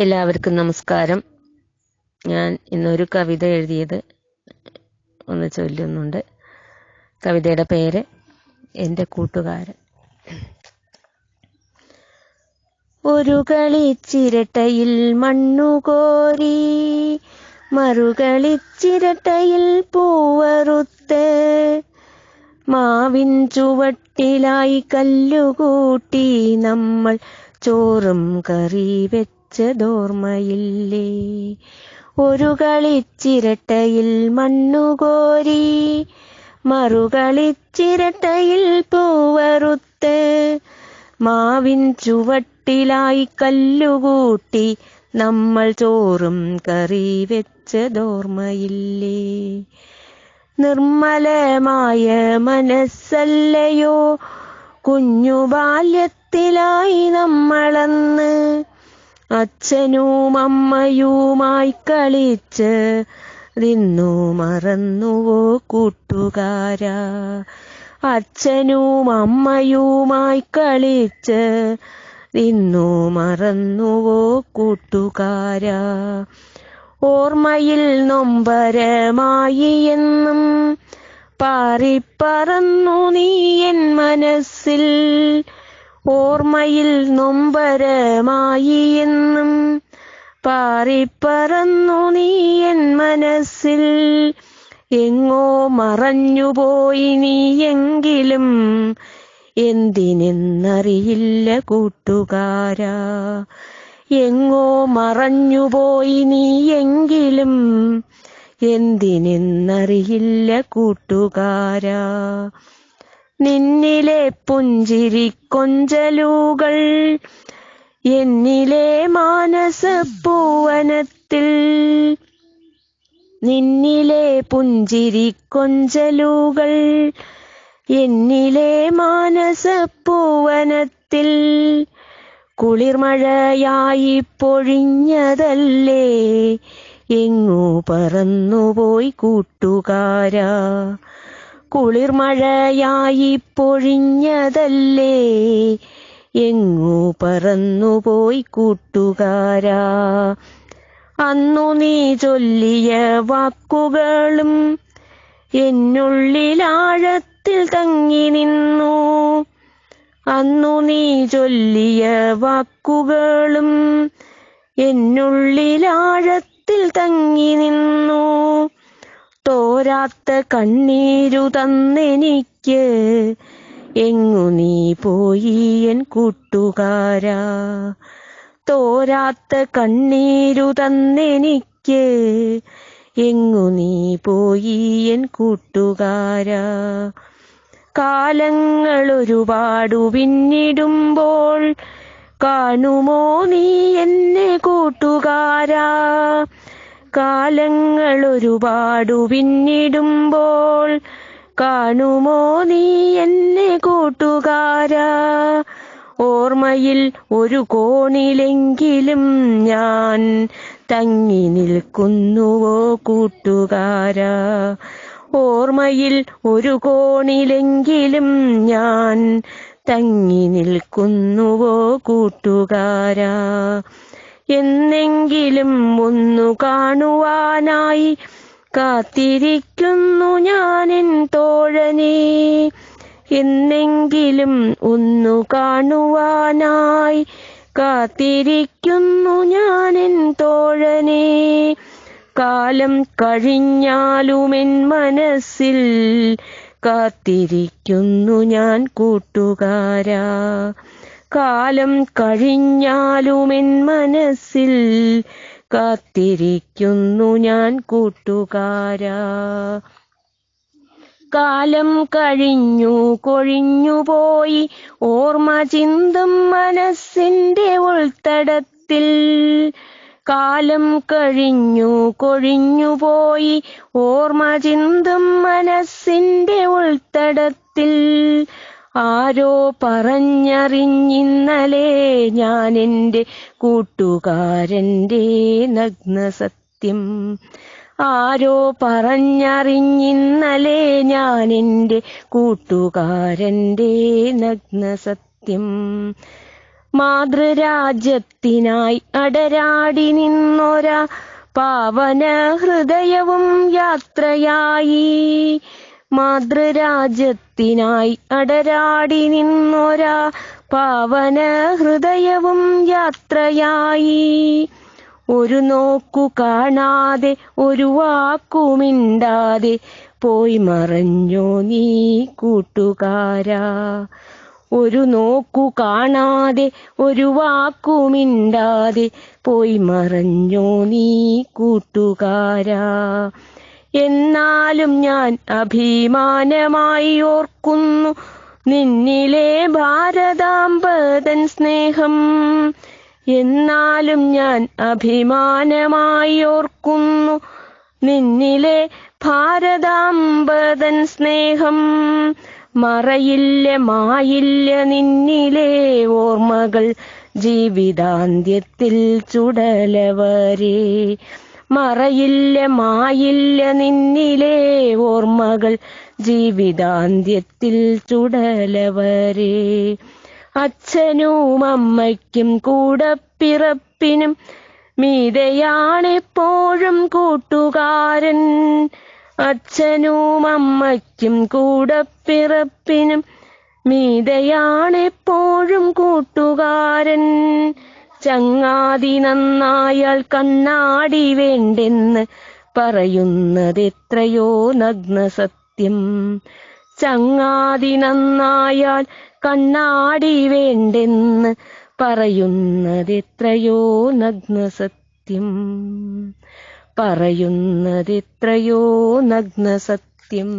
എല്ലാവർക്കും നമസ്കാരം. ഞാൻ ഇന്നൊരു കവിത എഴുതിയത് ഒന്ന് ചൊല്ലുന്നുണ്ട്. കവിതയുടെ പേര് എന്റെ കൂട്ടുകാരൻ. ഒരു കളിച്ചിരട്ടയിൽ മണ്ണുകോരി മറുകളിച്ചിരട്ടയിൽ പൂവറുത്ത് മാവിൻ ചുവട്ടിലായി കല്ലുകൂട്ടി നമ്മൾ ചോറും കറി വെച്ചതോർമ്മയില്ലേ ഒരു കളിച്ചിരട്ടയിൽ മണ്ണുകോരി മറുകളിച്ചിരട്ടയിൽ പൂവറുത്ത് മാവിൻ ചുവട്ടിലായി കല്ലുകൂട്ടി നമ്മൾ ചോറും കറി വെച്ചതോർമ്മയില്ലേ? നിർമ്മലമായ മനസ്സല്ലയോ കുഞ്ഞു ബാല്യത്തിലായി നമ്മളന്ന് അച്ഛനും അമ്മയുമായി കളിച്ച് നിന്നു മറന്നുവോ കൂട്ടുകാരാ? അച്ഛനും അമ്മയുമായി കളിച്ച് നിന്നു മറന്നുവോ കൂട്ടുകാരാ? ഓർമ്മയിൽ നൊമ്പരമായി എന്നും പാറിപ്പറന്നു നീ എൻ മനസ്സിൽ ഓർമ്മയിൽ നൊമ്പരമായി എന്നും പാറിപ്പറന്നു നീ എൻ മനസ്സിൽ. എങ്ങോ മറഞ്ഞുപോയി നീ എങ്കിലും എന്തിനെന്നറിയില്ല കൂട്ടുകാരാ. എങ്ങോ മറഞ്ഞുപോയി നീ എങ്കിലും എന്തിനെന്നറിയില്ല കൂട്ടുകാരാ. നിന്നിലെ പുഞ്ചിരി കൊഞ്ചലുകൾ എന്നിലെ മാനസ പൂവനത്തിൽ. നിന്നിലെ പുഞ്ചിരി കൊഞ്ചലുകൾ എന്നിലെ മാനസ പൂവനത്തിൽ. കുളിർമഴയായി പൊഴിഞ്ഞതല്ലേ എങ്ങോ പറന്നുപോയി കൂട്ടുകാരാ. കുളിർമഴയായി പൊഴിഞ്ഞതല്ലേ എങ്ങു പറന്നുപോയി കൂട്ടുകാരാ. അന്നു നീ ചൊല്ലിയ വാക്കുകളും എന്നുള്ളിലാഴത്തിൽ തങ്ങി നിന്നു. അന്നു നീ ചൊല്ലിയ വാക്കുകളും എന്നുള്ളിലാഴത്തിൽ തങ്ങി നിന്നു. തോരാത്ത കണ്ണീരു തന്നെനിക്ക്. എങ്ങു നീ പോയി എൻ കൂട്ടുകാരാ? തോരാത്ത കണ്ണീരു തന്നെനിക്ക്. എങ്ങു നീ പോയി എൻ കൂട്ടുകാരാ? കാലങ്ങൾ ഒരുപാടു പിന്നിടുമ്പോൾ കാണുമോ നീ എന്നെ കൂട്ടുകാരാ? കാലങ്ങൾ ഒരുപാടു പിന്നിടുമ്പോൾ കാണുമോ നീ എന്നെ കൂട്ടുകാരാ? ഓർമ്മയിൽ ഒരു കോണിലെങ്കിലും ഞാൻ തങ്ങി നിൽക്കുന്നുവോ കൂട്ടുകാരാ? ഓർമ്മയിൽ ഒരു കോണിലെങ്കിലും ഞാൻ തങ്ങി നിൽക്കുന്നുവോ കൂട്ടുകാരാ? എന്നെങ്കിലും ഒന്നു കാണുവാനായി കാത്തിരിക്കുന്നു ഞാനെൻ തോഴനേ. എന്നെങ്കിലും ഒന്നു കാണുവാനായി കാത്തിരിക്കുന്നു ഞാനെൻ തോഴനേ. കാലം കഴിഞ്ഞാലുമെൻ മനസ്സിൽ കാത്തിരിക്കുന്നു ഞാൻ കൂട്ടുകാരാ. കാലം കഴിഞ്ഞാലുമെൻ മനസ്സിൽ കാത്തിരിക്കുന്നു ഞാൻ കൂട്ടുകാരാ. കാലം കഴിഞ്ഞു കൊഴിഞ്ഞുപോയി ഓർമ്മ ചിന്തും മനസ്സിന്റെ ഉൾത്തടത്തിൽ. കാലം കഴിഞ്ഞു കൊഴിഞ്ഞുപോയി ഓർമ്മ ചിന്തും മനസ്സിന്റെ ഉൾത്തടത്തിൽ. ആരോ പറഞ്ഞറിഞ്ഞിന്നലെ ഞാൻ എന്റെ കൂട്ടുകാരന്റെ നഗ്നസത്യം. ആരോ പറഞ്ഞറിഞ്ഞിന്നലെ ഞാൻ എന്റെ കൂട്ടുകാരന്റെ നഗ്നസത്യം. മാതൃരാജ്യത്തിനായി അടരാടി നിന്നൊരാ പാവന ഹൃദയവും യാത്രയായി. മാതൃരാജ്യത്തിനായി അടരാടി നിന്നൊരാ പാവന ഹൃദയവും യാത്രയായി. ഒരു നോക്കു കാണാതെ ഒരു വാക്കുമിണ്ടാതെ പോയി മറഞ്ഞോ നീ കൂട്ടുകാരാ. ഒരു നോക്കു കാണാതെ ഒരു വാക്കുമിണ്ടാതെ പോയി മറഞ്ഞോ നീ കൂട്ടുകാരാ. എന്നാലും ഞാൻ അഭിമാനമായി ഓർക്കുന്നു. നിന്നിലെ ഭാരതാംബദൻ സ്നേഹം. എന്നാലും ഞാൻ അഭിമാനമായി ഓർക്കുന്നു. നിന്നിലെ ഭാരതാംബദൻ സ്നേഹം. മറയില്ല മായില്ല നിന്നിലെ ഓർമ്മകൾ. ജീവിതാന്ത്യത്തിൽ ചുടലവരെ. മറയില്ല മായില്ല നിന്നിലെ ഓർമ്മകൾ. ജീവിതാന്ത്യത്തിൽ ചുടലവരെ. അച്ഛനും അമ്മയ്ക്കും കൂടപ്പിറപ്പിനും മീതയാണെപ്പോഴും കൂട്ടുകാരൻ. അച്ഛനും അമ്മയ്ക്കും കൂടപ്പിറപ്പിനും മീതയാണെപ്പോഴും കൂട്ടുകാരൻ. ചങ്ങാതി നന്നായാൽ കണ്ണാടി വേണ്ടെന്ന് പറയുന്നത് എത്രയോ നഗ്ന സത്യം ചങ്ങാതി നന്നായാൽ കണ്ണാടി വേണ്ടെന്ന് പറയുന്നത് എത്രയോ നഗ്ന സത്യം പറയുന്നത് എത്രയോ നഗ്ന സത്യം